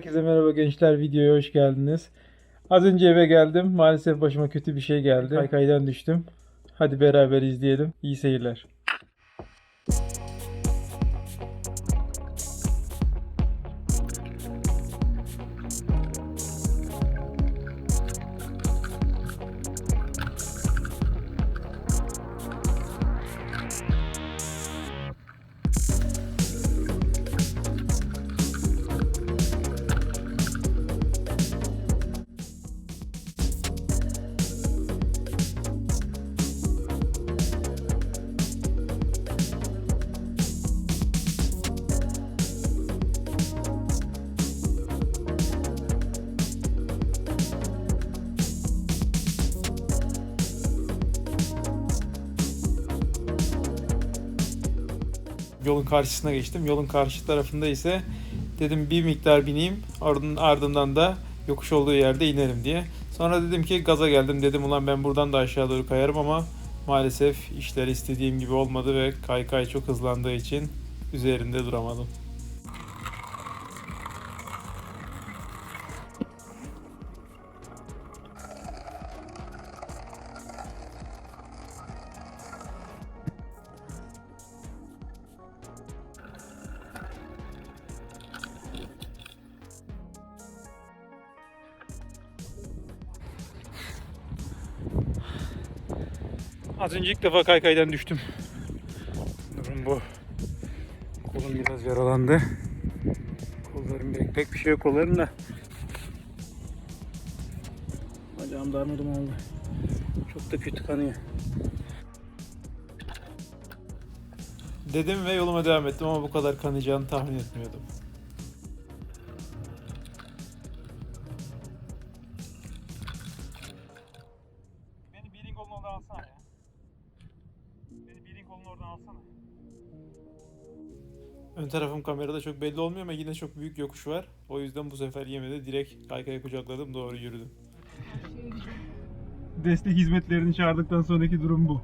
Herkese merhaba gençler videoya hoş geldiniz. Az önce eve geldim. Maalesef başıma kötü bir şey geldi. Kaykaydan düştüm. Hadi beraber izleyelim. İyi seyirler. Yolun karşısına geçtim. Yolun karşı tarafında ise dedim bir miktar bineyim. Ardından, ardından da yokuş olduğu yerde inerim diye. Sonra dedim ki gaza geldim. Dedim ulan ben buradan da aşağı doğru kayarım ama maalesef işler istediğim gibi olmadı ve kaykay çok hızlandığı için üzerinde duramadım. Az önce ilk defa kaykaydan düştüm. Durum bu. Kolum biraz yaralandı. Kollarım pek, pek bir şey yok kollarımda. Bacağım darmadım oldu. Çok da kötü kanıyor. Dedim ve yoluma devam ettim ama bu kadar kanayacağını tahmin etmiyordum. Beni kolun oradan alsana ya. Beni birin kolun oradan alsana. Ön tarafım kamerada çok belli olmuyor ama yine çok büyük yokuş var. O yüzden bu sefer yemedi. Direkt kaykaya kucakladım doğru yürüdüm. Destek hizmetlerini çağırdıktan sonraki durum bu.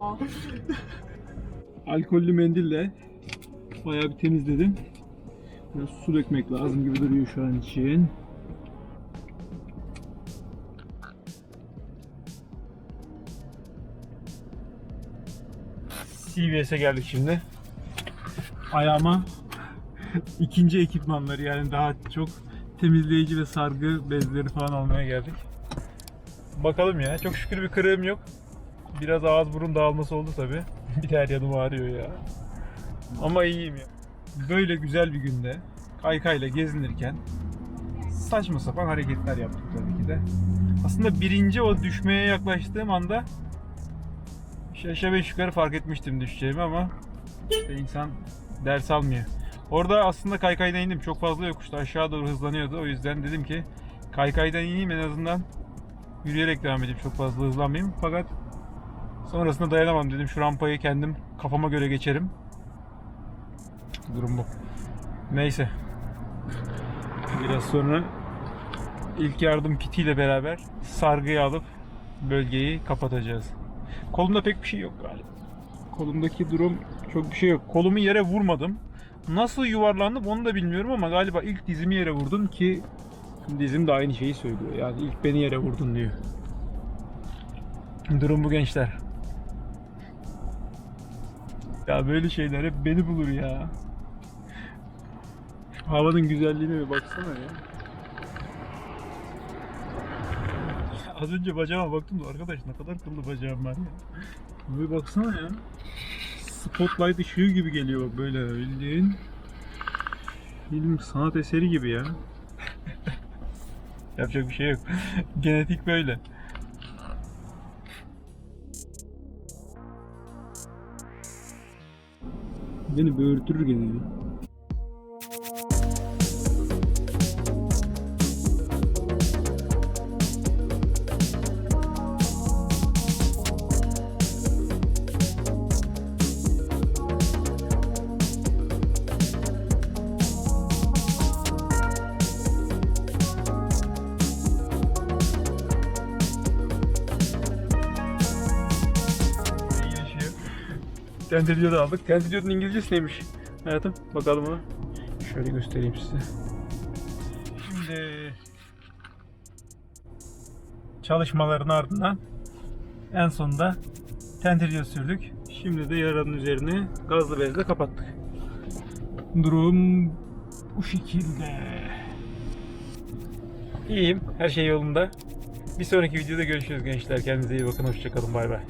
Alkollü mendille bayağı bir temizledim. Biraz su dökmek lazım gibi duruyor şu an için. CVS'e geldik şimdi. Ayağıma ikinci ekipmanları yani daha çok temizleyici ve sargı bezleri falan almaya geldik. Bakalım ya. Çok şükür bir kırığım yok. Biraz ağız burun dağılması oldu tabi. bir her yanım ağrıyor ya. Ama iyiyim ya. Böyle güzel bir günde kaykayla gezinirken saçma sapan hareketler yaptık tabii ki de. Aslında birinci o düşmeye yaklaştığım anda işte aşağı beş yukarı fark etmiştim düşeceğimi ama işte insan ders almıyor. Orada aslında kaykaydan indim. Çok fazla yokuştu. Aşağı doğru hızlanıyordu. O yüzden dedim ki kaykaydan ineyim en azından yürüyerek devam edeyim. Çok fazla hızlanmayayım. Fakat sonrasında dayanamam dedim. Şu rampayı kendim kafama göre geçerim. Durum bu. Neyse. Biraz sonra ilk yardım kitiyle beraber sargıyı alıp bölgeyi kapatacağız. Kolumda pek bir şey yok galiba. Kolumdaki durum çok bir şey yok. Kolumu yere vurmadım. Nasıl yuvarlandım onu da bilmiyorum ama galiba ilk dizimi yere vurdum ki dizim de aynı şeyi söylüyor. Yani ilk beni yere vurdun diyor. Durum bu gençler. Ya böyle şeyler hep beni bulur ya. Havanın güzelliğine bir baksana ya. Az önce bacağıma baktım da arkadaş ne kadar kıllı bacağım var ya. Bir baksana ya. Spotlight ışığı gibi geliyor böyle bildiğin. Film sanat eseri gibi ya. Yapacak bir şey yok. Genetik böyle. Beni böğürtürür gene yaşıyor. Tentediodu aldık. Tentediodun İngilizcesi neymiş? hayatım? Bakalım mı? Şöyle göstereyim size. Şimdi çalışmaların ardından en sonunda tentirciye sürdük. Şimdi de yaranın üzerini gazlı bezle kapattık. Durum bu şekilde. İyiyim. Her şey yolunda. Bir sonraki videoda görüşürüz gençler. Kendinize iyi bakın. Hoşçakalın. Bay bay.